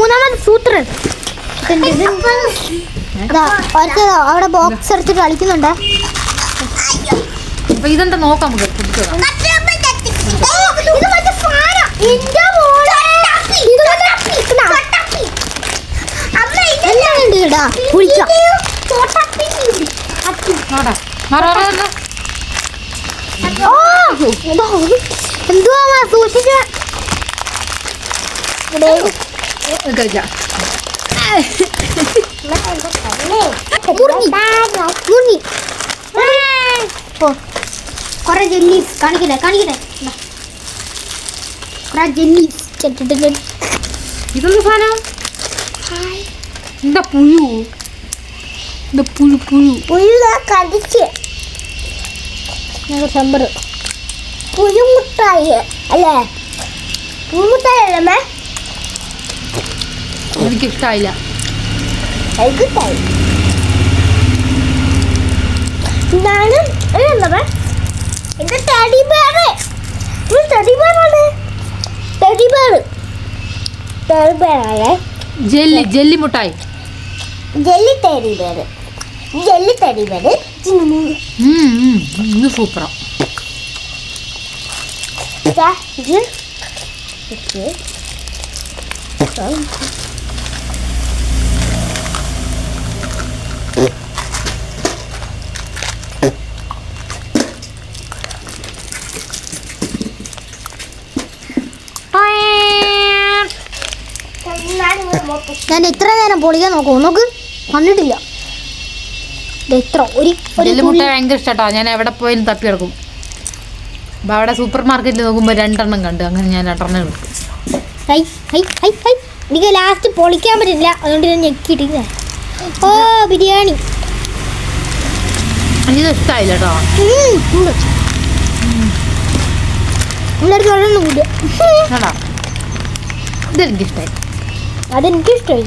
മൂന്നാമത് സൂത്രൻ അവിടെ ബോക്സ് എടുത്തിട്ട് കളിക്കുന്നുണ്ട്. അപ്പൊ ഇതെന്താ നോക്കാം നമുക്ക്. എന്തുവാ സൂക്ഷിച്ച്? Kerja. Murni. Murni. குறை ஜெல்லி காணிக்கிறேன் காணிக்கிறேன் குறை ஜெல்லி கேட்டுட்டு இதொன்று காணும் இந்த புழு இந்த புழு புழு புழுவை கடிச்சு நாங்கள் சம்பரம் புழு முட்டாய் அல்ல புழு முட்டாய் இல்லாமல் അല്ലേ എനിക്ക് ഇഷ്ടമായില്ല എനിക്കിട്ടായി ഇതാണ് എന്താ ഇത് ടെഡി ബേർ ഇത് ടെഡി ബേറാണ് ടെഡി ബേർ ടെഡി ബേറാണേ ജെല്ലി ജെല്ലി മുട്ടായി ജെല്ലി ടെഡി ബേർ ജെല്ലി ഉം, ഉം, ഇത് സൂപ്പറാ ഇത് ഞാൻ എത്ര നേരം പൊളിക്കാൻ നോക്കും? നോക്ക് കണ്ടിട്ടില്ല. ഇത് എത്ര ഒരു മുട്ട ഭയങ്കര ഇഷ്ടട്ടോ. ഞാൻ എവിടെ പോയാലും തപ്പി കിടക്കും അപ്പൊ അവിടെ സൂപ്പർ മാർക്കറ്റിൽ നോക്കുമ്പോൾ രണ്ടെണ്ണം കണ്ടു. അങ്ങനെ ഞാൻ രണ്ടെണ്ണം എടുക്കും. Hi hi hi hi. എനിക്ക് ലാസ്റ്റ് പൊളിക്കാൻ പറ്റില്ല. അതുകൊണ്ട് ഞാൻ ഞെക്കിയിട്ടില്ല ഓ ബിരിയാണി. എനിക്കിത് ഇഷ്ടമായില്ല കേട്ടോ. എല്ലാവർക്കും കൂടിയ? ഇതെനിക്ക് ഇഷ്ടമായി അതെനിക്ക് ഇഷ്ടമായി